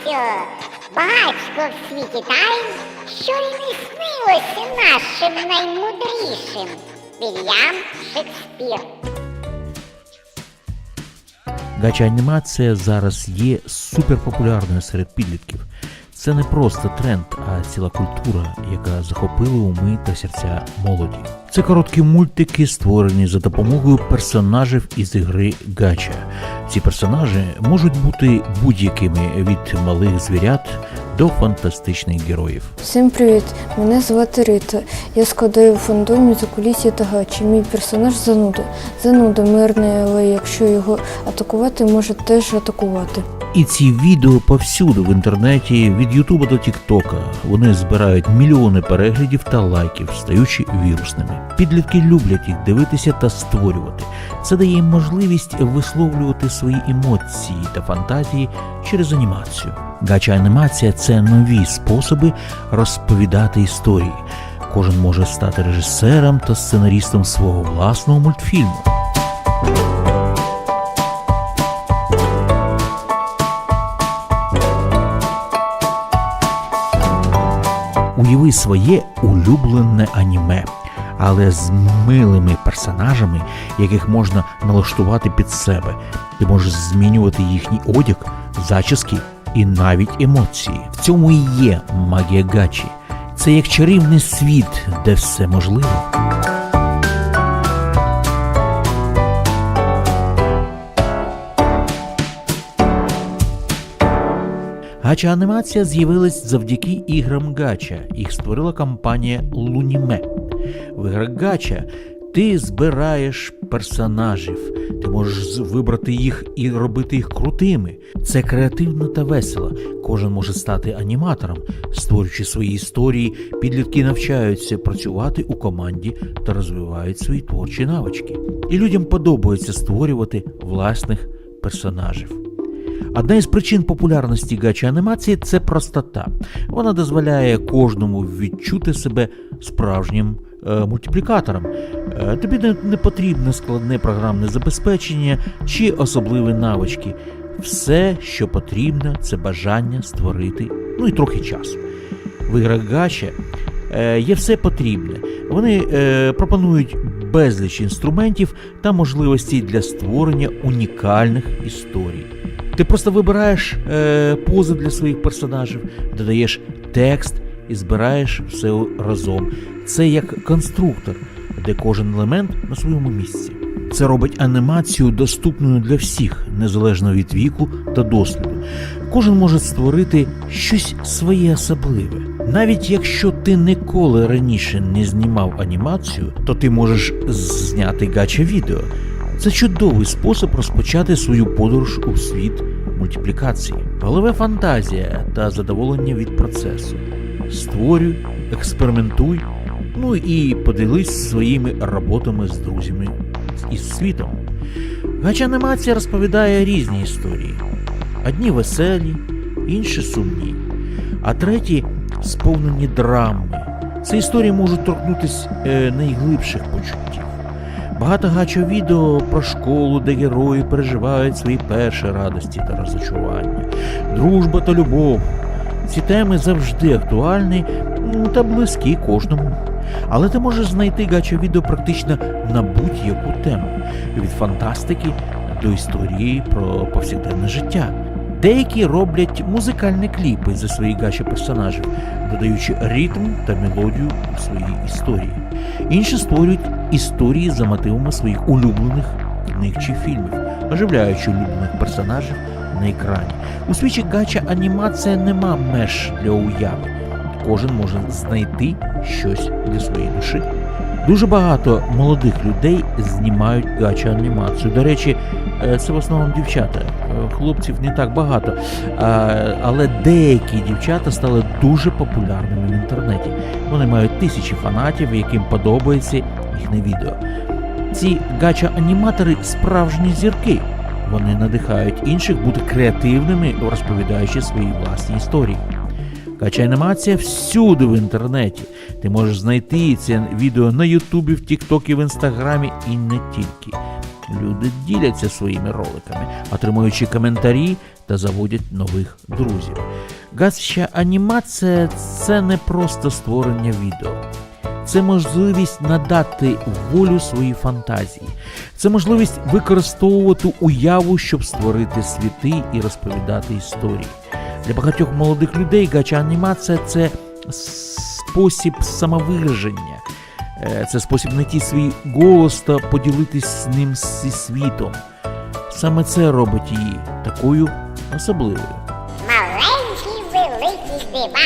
все багатство в світі тайн, що й не снилося нашим наймудрішим. Вільям Шекспір. Гача анімація зараз є суперпопулярною серед підлітків. Це не просто тренд, а ціла культура, яка захопила уми та серця молоді. Це короткі мультики, створені за допомогою персонажів із ігри Гача. Ці персонажі можуть бути будь-якими від малих звірят до фантастичних героїв. Всім привіт! Мене звати Рита. Я складаю фандомі за кулісі та гачі. Мій персонаж зануда. Зануда мирний, але якщо його атакувати, може теж атакувати. І ці відео повсюду в інтернеті, від Ютуба до Тіктока. Вони збирають мільйони переглядів та лайків, стаючи вірусними. Підлітки люблять їх дивитися та створювати. Це дає їм можливість висловлювати свої емоції та фантазії через анімацію. Гача анімація це нові способи розповідати історії. Кожен може стати режисером та сценарістом свого власного мультфільму. Уяви своє улюблене аніме, але з милими персонажами, яких можна налаштувати під себе. Ти можеш змінювати їхній одяг, зачіски і навіть емоції. В цьому і є магія гачі. Це як чарівний світ, де все можливо. Гача анімація з'явилась завдяки іграм Гача. Їх створила компанія Луніме. В іграх Гача ти збираєш персонажів, ти можеш вибрати їх і робити їх крутими. Це креативно та весело. Кожен може стати аніматором, створюючи свої історії. Підлітки навчаються працювати у команді та розвивають свої творчі навички. І людям подобається створювати власних персонажів. Одна із причин популярності гача анімації це простота. Вона дозволяє кожному відчути себе справжнім мультиплікатором. Е, тобі не, не потрібне складне програмне забезпечення чи особливі навички. Все, що потрібно, це бажання створити, ну і трохи часу. В іграх гача е, є все потрібне. Вони е, пропонують безліч інструментів та можливостей для створення унікальних історій. Ти просто вибираєш е, пози для своїх персонажів, додаєш текст і збираєш все разом. Це як конструктор, де кожен елемент на своєму місці. Це робить анімацію доступною для всіх, незалежно від віку та досвіду. Кожен може створити щось своє особливе. Навіть якщо ти ніколи раніше не знімав анімацію, то ти можеш зняти гача відео. Це чудовий спосіб розпочати свою подорож у світ мультиплікації. Голове фантазія та задоволення від процесу. Створюй, експериментуй, ну і поділись своїми роботами з друзями із світом. Гача анімація розповідає різні історії. Одні веселі, інші сумні, а треті сповнені драми. Ці історії можуть торкнутися е, найглибших почуттів. Багато гачо відео про школу, де герої переживають свої перші радості та розочарування, дружба та любов. Ці теми завжди актуальні та близькі кожному. Але ти можеш знайти гачо відео практично на будь-яку тему від фантастики до історії про повсякденне життя. Деякі роблять музикальні кліпи за свої гачі персонажів, додаючи ритм та мелодію у свої історії. Інші створюють історії за мотивами своїх улюблених книг чи фільмів, оживляючи улюблених персонажів на екрані. У свічі гача анімація нема меж для уяви. Кожен може знайти щось для своєї душі. Дуже багато молодих людей знімають гача анімацію. До речі, е, це в основному дівчата. Е, Хлопців не так багато, але деякі дівчата стали дуже популярними в інтернеті. Вони мають тисячі фанатів, яким подобається їхнє відео. Ці гача-аніматори справжні зірки. Вони надихають інших бути креативними, розповідаючи свої власні історії. Кача анімація всюди в інтернеті. Ти можеш знайти це відео на Ютубі, в Тіктокі, в Інстаграмі і не тільки. Люди діляться своїми роликами, отримуючи коментарі та заводять нових друзів. Гача анімація це не просто створення відео. Це можливість надати волю своїй фантазії. Це можливість використовувати уяву, щоб створити світи і розповідати історії. Для багатьох молодих людей гача анімація це спосіб самовираження. Е, Це спосіб знайти свій голос та поділитись з ним зі світом. Саме це робить її такою особливою. Маленький великий дива.